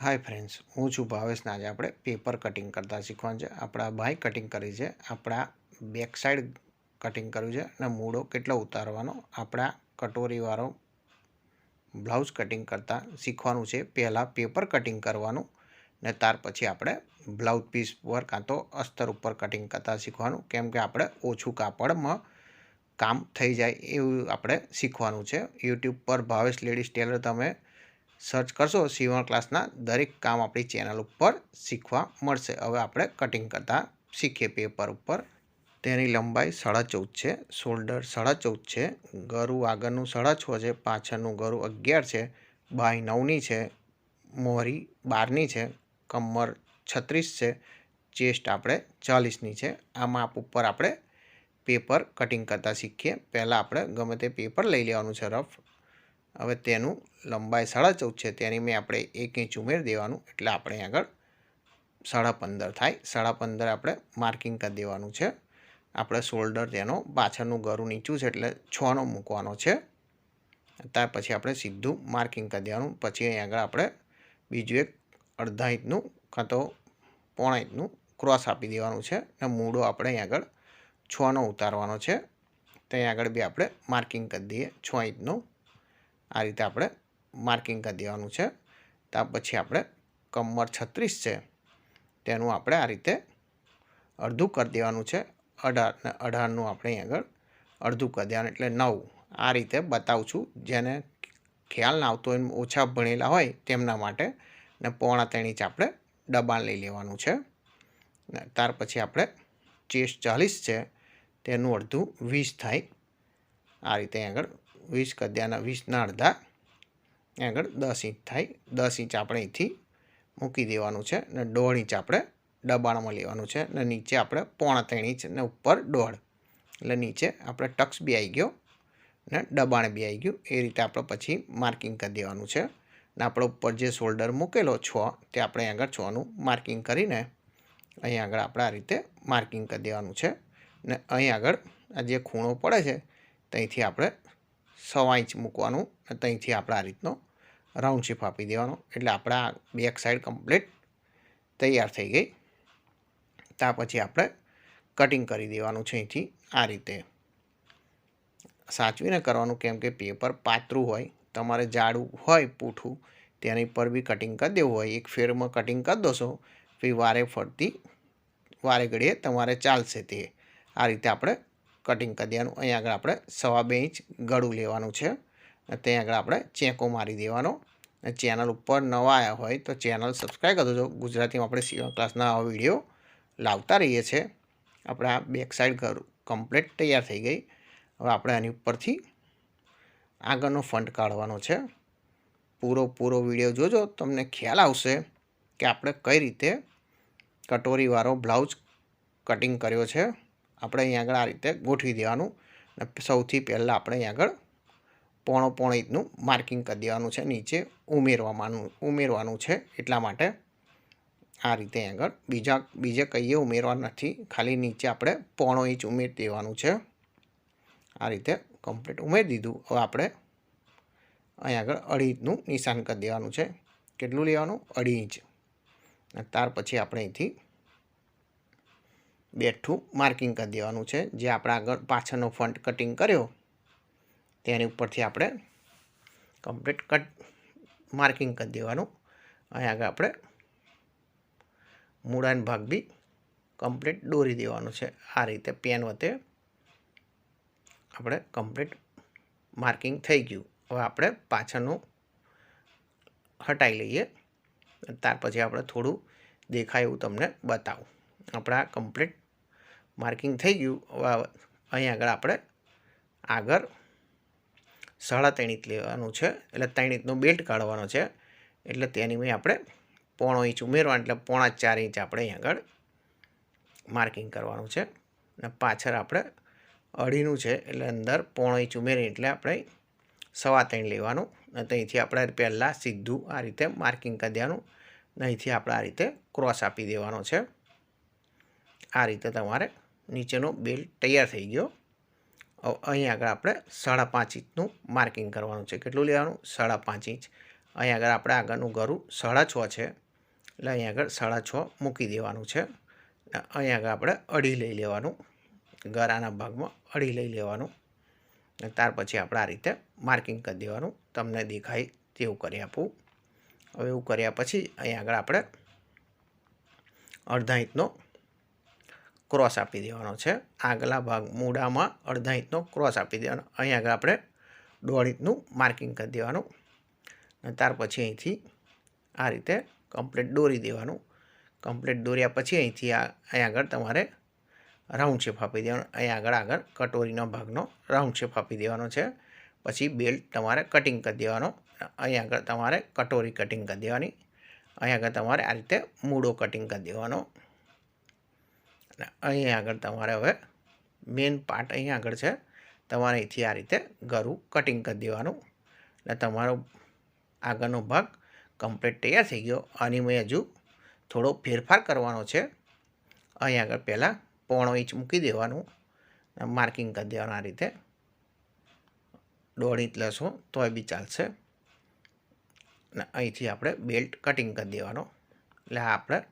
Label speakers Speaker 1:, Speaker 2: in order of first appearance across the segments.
Speaker 1: Hi friends, હું છું ભાવેશને આજે આપણે પેપર કટિંગ કરતા શીખવાનું છે. આપણા ભાઈ કટિંગ કરી છે, આપણા બેક સાઈડ કટિંગ કર્યું છે અને મૂળો કેટલો ઉતારવાનો, આપણા કટોરીવાળો બ્લાઉઝ કટિંગ કરતાં શીખવાનું છે. પહેલાં પેપર કટિંગ કરવાનું ને ત્યાર પછી આપણે બ્લાઉઝ પીસ પર કાં તો અસ્તર ઉપર કટિંગ કરતાં શીખવાનું. કેમ કે આપણે ઓછું કાપડમાં કામ થઈ જાય એવું આપણે શીખવાનું છે. યુટ્યુબ પર ભાવેશ લેડીઝ ટેલર તમે સર્ચ કરશો સીવણ ક્લાસના દરેક કામ આપણી ચેનલ ઉપર શીખવા મળશે. હવે આપણે કટિંગ કરતાં શીખીએ પેપર ઉપર. તેની લંબાઈ સાડા ચૌદ છે શોલ્ડર સાડા ચૌદ છે, ગરું આગળનું સાડા છ છે, પાછળનું ગરું અગિયાર છે, બાય નવની છે, મોહરી બારની છે, કમર છત્રીસ છે ચેસ્ટ આપણે ચાલીસની છે. આ માપ ઉપર આપણે પેપર કટિંગ કરતાં શીખીએ. પહેલાં આપણે ગમે તે પેપર લઈ લેવાનું છે રફ હવે તેનું લંબાઈ સાડા ચૌદ છે, તેની મેં આપણે એક ઇંચ ઉમેર દેવાનું, એટલે આપણે આગળ સાડા પંદર થાય. સાડા પંદર આપણે માર્કિંગ કરી દેવાનું છે. આપણે શોલ્ડર તેનો પાછળનું ગરું નીચું છે, એટલે છનો મૂકવાનો છે. ત્યાર પછી આપણે સીધું માર્કિંગ કરી દેવાનું. પછી અહીં આગળ આપણે બીજું એક અડધા ઇંચનું કાં તો પોણા ઇંચનું ક્રોસ આપી દેવાનું છે અને મૂળો આપણે અહીં આગળ છનો ઉતારવાનો છે. ત્યાં આગળ બી આપણે માર્કિંગ કરી દઈએ, છ ઇંચનું. આ રીતે આપણે માર્કિંગ કરી દેવાનું છે. ત્યાર પછી આપણે કમર છત્રીસ છે, તેનું આપણે આ રીતે અડધું કરી દેવાનું છે. અઢાર ને અઢારનું આપણે અહીં આગળ અડધું કરી દેવાનું એટલે નવ. આ રીતે બતાવું છું. જેને ખ્યાલ ના આવતો હોય ઓછા ભણેલા હોય તેમના માટે ને પોણા ત્રણ ઇંચ આપણે દબાણ લઈ લેવાનું છે. ત્યાર પછી આપણે ચેસ ચાલીસ છે, તેનું અડધું વીસ થાય. આ રીતે આગળ વીસ કદ્યાના વીસના અડધા આગળ દસ ઇંચ થાય. દસ ઇંચ આપણે અહીંથી મૂકી દેવાનું છે ને દોઢ ઇંચ આપણે દબાણમાં લેવાનું છે ને નીચે આપણે પોણા ત્રણ ઇંચ ને ઉપર દોઢ. એટલે નીચે આપણે ટક્સ બી આવી ગયો ને દબાણ બી આવી ગયું. એ રીતે આપણે પછી માર્કિંગ કરી દેવાનું છે. ને આપણે ઉપર જે શોલ્ડર મૂકેલો છ તે આપણે આગળ છનું માર્કિંગ કરીને અહીં આગળ આપણે આ રીતે માર્કિંગ કરી દેવાનું છે. ને અહીં આગળ આ જે ખૂણો પડે છે, ત્યાંથી આપણે સવા ઇંચ મૂકવાનું અને ત્યાંથી આપણે આ રીતનો રાઉન્ડ શેપ આપી દેવાનો. એટલે આપણા બેક સાઈડ કમ્પ્લીટ તૈયાર થઈ ગઈ. ત્યાં પછી આપણે કટિંગ કરી દેવાનું છે અહીંથી આ રીતે. સાચવીને કરવાનું કેમ કે પેપર પાતળું હોય, તમારે જાડું હોય પૂઠું, તેની પર બી કટિંગ કરી દેવું હોય. એક ફેરમાં કટિંગ કરી દોશો પછી વારે ફરતી, વારે ઘડીએ તમારે ચાલશે તે. આ રીતે આપણે કટિંગ કરી દેવાનું. અહીં આગળ આપણે સવા બે ઇંચ ગળું લેવાનું છે. ત્યાં આગળ આપણે ચેકો મારી દેવાનો. ચેનલ ઉપર નવા આવ્યા હોય તો ચેનલ સબસ્ક્રાઈબ કરી ગુજરાતીમાં આપણે સીવણ ક્લાસના આવા વીડિયો લાવતા રહીએ છીએ. આપણે આ બેક સાઈડ ઘર કમ્પ્લીટ તૈયાર થઈ ગઈ. હવે આપણે આની ઉપરથી આગળનો ફંડ કાઢવાનો છે. પૂરો પૂરો વીડિયો જોજો. તમને ખ્યાલ આવશે કે આપણે કઈ રીતે કટોરીવાળો બ્લાઉઝ કટિંગ કર્યો છે. આપણે અહીં આગળ આ રીતે ગોઠવી દેવાનું. અને સૌથી પહેલાં આપણે અહીં આગળ પોણો પોણો માર્કિંગ કરી દેવાનું છે, નીચે ઉમેરવાનું ઉમેરવાનું છે એટલા માટે આ રીતે આગળ બીજા, બીજે કહીએ ઉમેરવા નથી, ખાલી નીચે આપણે પોણો ઇંચ ઉમેરી દેવાનું છે. આ રીતે કમ્પ્લીટ ઉમેરી દીધું. હવે આપણે અહીં આગળ અઢી ઇંચનું નિશાન કરી દેવાનું છે. કેટલું લેવાનું? અઢી ઇંચ. ત્યાર પછી આપણે અહીંથી બેઠું માર્કિંગ કરી દેવાનું છે. જે આપણે આગળ પાછળનો ફ્રન્ટ કટિંગ કર્યો, તેની ઉપરથી આપણે કમ્પ્લીટ કટ માર્કિંગ કરી દેવાનું. અહીં આગળ આપણે મૂળાન ભાગ બી કમ્પ્લીટ દોરી દેવાનો છે. આ રીતે પેન વતે આપણે કમ્પ્લીટ માર્કિંગ થઈ ગયું. હવે આપણે પાછળનું હટાવી લઈએ. ત્યાર પછી આપણે થોડું દેખાય એવું તમને બતાવું. આપણા કમ્પ્લીટ માર્કિંગ થઈ ગયું અહીં આગળ આપણે આગળ સાડા ત્રણ ઇંચ લેવાનું છે, એટલે ત્રણ બેલ્ટ કાઢવાનો છે, એટલે તેની મેં આપણે પોણો ઇંચ ઉમેરવાનું, એટલે પોણા ચાર ઇંચ આપણે અહીં આગળ માર્કિંગ કરવાનું છે, અને પાછળ આપણે અઢીનું છે, એટલે અંદર પોણો ઇંચ ઉમેરી એટલે આપણે સવા ત્રણ લેવાનું, અને ત્યાંથી આપણે પહેલાં સીધું આ રીતે માર્કિંગ કરી દેવાનું અહીંથી આપણે આ રીતે ક્રોસ આપી દેવાનો છે, આ રીતે તમારે નીચેનો બેલ્ટ તૈયાર થઈ ગયો. અહીં આગળ આપણે સાડા પાંચ ઇંચનું માર્કિંગ કરવાનું છે. કેટલું લેવાનું? સાડા પાંચ ઇંચ. અહીં આગળ આપણે આગળનું ગરું સાડા છ છે. એટલે અહીં આગળ સાડા છ મૂકી દેવાનું છે. અહીં આગળ આપણે અઢી લઈ લેવાનું. ગરાના ભાગમાં અઢી લઈ લેવાનું. અને ત્યાર પછી આપણે આ રીતે માર્કિંગ કરી દેવાનું. તમને દેખાય તેવું કરી આપવું હવે એવું કર્યા પછી અહીં આગળ આપણે અડધા ઇંચનો ક્રોસ આપી દેવાનો છે. આગલા ભાગ મૂડામાં અડધા ઇંચનો ક્રોસ આપી દેવાનો. અહીં આગળ આપણે દોઢ ઇંચનું માર્કિંગ કરી દેવાનું. ત્યાર પછી અહીંથી આ રીતે કમ્પ્લીટ દોરી દેવાનું. કમ્પ્લીટ દોર્યા પછી અહીંથી આ, અહીં આગળ તમારે રાઉન્ડ શેપ આપી દેવાનો. અહીં આગળ આગળ કટોરીનો ભાગનો રાઉન્ડ શેપ આપી દેવાનો છે. પછી બેલ્ટ તમારે કટિંગ કરી દેવાનો. અહીં આગળ તમારે કટોરી કટિંગ કરી દેવાની. અહીં આગળ તમારે આ રીતે મૂળો કટિંગ કરી દેવાનો. અને અહીં આગળ તમારે હવે મેઇન પાર્ટ અહીં આગળ છે. તમારે અહીંથી આ રીતે ગરું કટિંગ કરી દેવાનું. અને તમારો આગળનો ભાગ કમ્પ્લીટ તૈયાર થઈ ગયો. આની મેં હજુ થોડો ફેરફાર કરવાનો છે. અહીં આગળ પહેલાં પોણો ઇંચ મૂકી દેવાનું. માર્કિંગ કરી દેવાનું આ રીતે. દોઢ ઇંચ લસો તોય બી ચાલશે. અને અહીંથી આપણે બેલ્ટ કટિંગ કરી દેવાનો. એટલે આપણે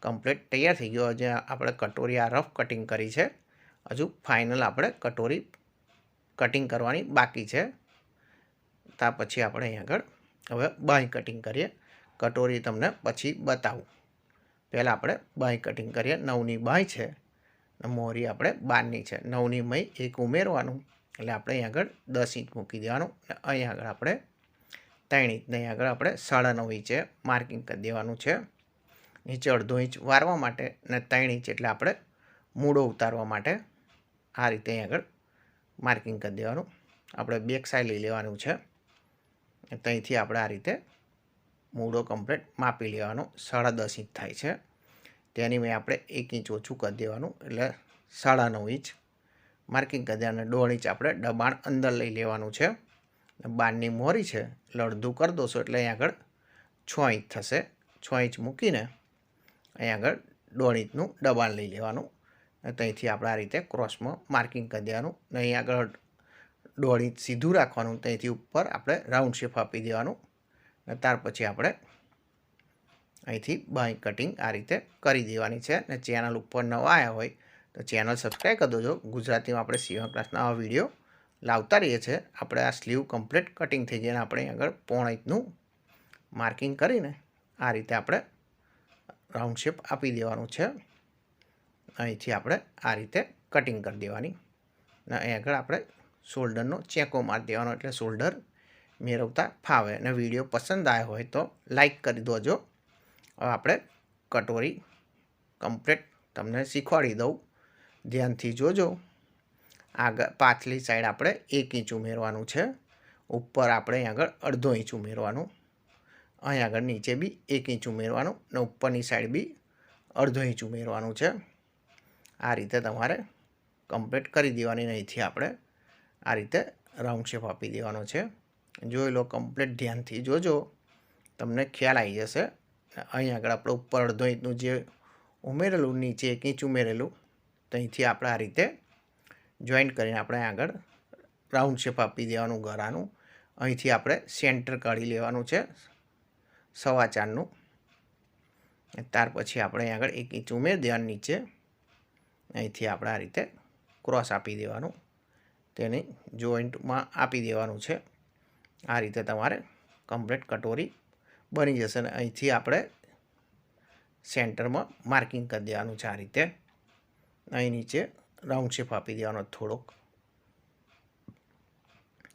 Speaker 1: કમ્પ્લીટ તૈયાર થઈ ગયો. જે આપણે કટોરી, આ રફ કટિંગ કરી છે. હજુ ફાઇનલ આપણે કટોરી કટિંગ કરવાની બાકી છે. ત્યાર પછી આપણે અહીં આગળ હવે બાંય કટિંગ કરીએ. કટોરી તમને પછી બતાવું. પહેલાં આપણે બાંય કટિંગ કરીએ. નવની બાંય છે. મોરી આપણે બારની છે. નવની મય એક ઉમેરવાનું. એટલે આપણે અહીં આગળ દસ ઇંચ મૂકી દેવાનું. અને અહીં આગળ આપણે ત્રણ ઇંચને અહીં આગળ આપણે સાડા નવ ઇંચે માર્કિંગ કરી દેવાનું છે. નીચે અડધો ઇંચ વારવા માટે અને ત્રણ ઇંચ એટલે આપણે મૂળો ઉતારવા માટે આ રીતે અહીં આગળ માર્કિંગ કરી દેવાનું. આપણે બેક સાઈડ લઈ લેવાનું છે. ત્યાંથી આપણે આ રીતે મૂળો કમ્પ્લીટ માપી લેવાનો. સાડા દસ ઇંચ થાય છે. તેની મેં આપણે એક ઇંચ ઓછું કરી દેવાનું એટલે સાડા નવ ઇંચ માર્કિંગ કરી દેવાનું. દોઢ ઇંચ આપણે દબાણ અંદર લઈ લેવાનું છે. બારની મોરી છે એટલે અડધું કરી દોશો એટલે અહીં આગળ છ ઇંચ થશે. છ ઇંચ મૂકીને અહીં આગળ દોઢ ઇંચનું દબાણ લઈ લેવાનું. ત્યાંથી આપણે આ રીતે ક્રોસમાં માર્કિંગ કરી દેવાનું. અને અહીં આગળ દોઢ સીધું રાખવાનું. ત્યાંથી ઉપર આપણે રાઉન્ડ શેપ આપી દેવાનું. અને ત્યાર પછી આપણે અહીંથી બાય કટિંગ આ રીતે કરી દેવાની છે. અને ચેનલ ઉપર નવા આવ્યા હોય તો ચેનલ સબસ્ક્રાઈબ કરી દોજો. ગુજરાતીમાં આપણે સીવન ક્લાસના આવા વીડિયો લાવતા રહીએ છીએ. આપણે આ સ્લીવ કમ્પ્લીટ કટિંગ થઈ જાય આપણે આગળ પોણ ઇંચનું માર્કિંગ કરીને આ રીતે આપણે રાઉન્ડ શેપ આપી દેવાનું છે. અહીંથી આપણે આ રીતે કટિંગ કરી દેવાની. અને અહીં આગળ આપણે શોલ્ડરનો ચેકો મારી દેવાનો એટલે શોલ્ડર મેળવતા ફાવે. અને વીડિયો પસંદ આવ્યો હોય તો લાઈક કરી દોજો. હવે આપણે કટોરી કમ્પ્લીટ તમને શીખવાડી દઉં. ધ્યાનથી જોજો. આગળ પાછલી સાઈડ આપણે એક ઇંચ ઉમેરવાનું છે. ઉપર આપણે આગળ અડધો ઇંચ ઉમેરવાનું. અહીં આગળ નીચે બી એક ઇંચ ઉમેરવાનું અને ઉપરની સાઈડ બી અડધો ઇંચ ઉમેરવાનું છે. આ રીતે તમારે કમ્પ્લીટ કરી દેવાની અહીંથી આપણે આ રીતે રાઉન્ડ શેપ આપી દેવાનો છે. જોઈ લો કમ્પ્લીટ ધ્યાનથી જોજો. તમને ખ્યાલ આવી જશે. અહીં આગળ આપણે ઉપર અડધો ઇંચનું જે ઉમેરેલું, નીચે એક ઇંચ ઉમેરેલું ત્યાંથી આપણે આ રીતે જોઈન્ટ કરીને આપણે આગળ રાઉન્ડ શેપ આપી દેવાનું ગરાનું. અહીંથી આપણે સેન્ટર કાઢી લેવાનું છે. સવા ચારનું ત્યાર પછી આપણે આગળ એક ઇંચ ઉમેરી દેવાનું નીચે. અહીંથી આપણે આ રીતે ક્રોસ આપી દેવાનું. તેની જોઈન્ટમાં આપી દેવાનું છે. આ રીતે તમારે કમ્પ્લીટ કટોરી બની જશે અને અહીંથી આપણે સેન્ટરમાં માર્કિંગ કરી દેવાનું છે આ રીતે. અહીં નીચે રાઉન્ડ શેપ આપી દેવાનો થોડોક.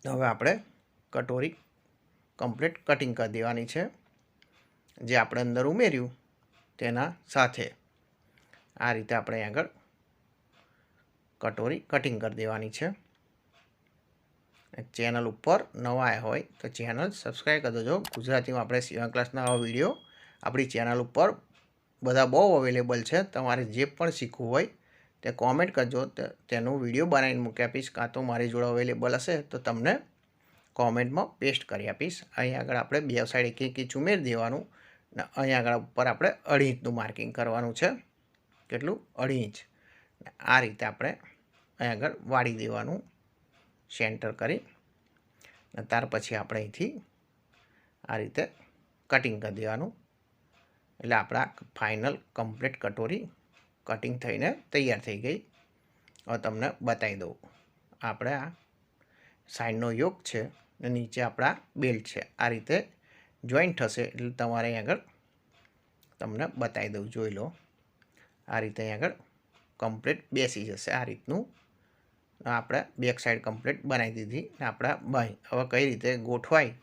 Speaker 1: હવે આપણે કટોરી કમ્પ્લીટ કટિંગ કરી દેવાની છે. જે આપણે અંદર ઉમેર્યું તેના સાથે. આ રીતે આપણે આગળ કટોરી કટિંગ કરી દેવાની છે. ચેનલ ઉપર નવા હોય તો ચેનલ સબસ્ક્રાઈબ કરી દેજો. ગુજરાતીમાં આપણે સીવણ ક્લાસના આવા વીડિયો આપણી ચેનલ ઉપર બધા બહુ અવેલેબલ છે. તમારે જે પણ શીખવું હોય તે કોમેન્ટ કરજો. તેનું વીડિયો બનાવીને મૂકી આપીશ. કાં તો મારી જોડે અવેલેબલ હશે તો તમને કોમેન્ટમાં પેસ્ટ કરી આપીશ. અહીં આગળ આપણે બે સાઈડ એક એક ઇંચ ઉમેરી દેવાનું. અને અહીંયા આગળ ઉપર આપણે અઢી ઇંચનું માર્કિંગ કરવાનું છે. કેટલું? અઢી ઇંચ. આ રીતે આપણે અહીંયા આગળ વાળી દેવાનું સેન્ટર કરી. અને ત્યાર પછી આપણે અહીંથી આ રીતે કટિંગ કરી દેવાનું. એટલે આપણા ફાઇનલ કમ્પ્લીટ કટોરી કટિંગ થઈને તૈયાર થઈ ગઈ. હવે તમને બતાવી દઉં. આપણે આ સાઈડનો યોગ છે ને નીચે આપણા બેલ્ટ છે. આ રીતે જોઈન્ટ થશે એટલે તમારે અહીં આગળ તમને બતાવી દઉં, જોઈ લો. આ રીતે અહીં આગળ કમ્પ્લીટ બેસી જશે. આ રીતનું આપણે બેક સાઈડ કમ્પ્લીટ બનાવી દીધી. ને આપણા બાય. હવે કઈ રીતે ગોઠવાય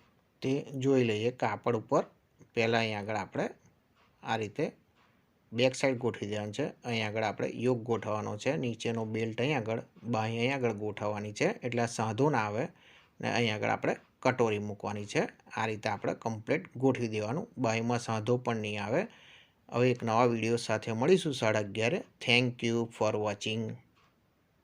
Speaker 1: તે જોઈ લઈએ. કાપડ ઉપર પહેલાં અહીં આગળ આપણે આ રીતે બેક સાઈડ ગોઠવી દેવાનું છે. અહીં આગળ આપણે યોગ ગોઠવવાનો છે. નીચેનો બેલ્ટ અહીં આગળ, બાંય અહીં આગળ ગોઠવવાની છે. એટલે સાંધો ના આવે ને અહીં આગળ આપણે કટોરી મૂકવાની છે. આ રીતે આપણે કમ્પ્લીટ ગોઠવી દેવાનું. બાયમાં સાંધો પણ નહીં આવે. હવે એક નવા વીડિયો સાથે મળીશું. સાડા અગિયારે. Thank you for watching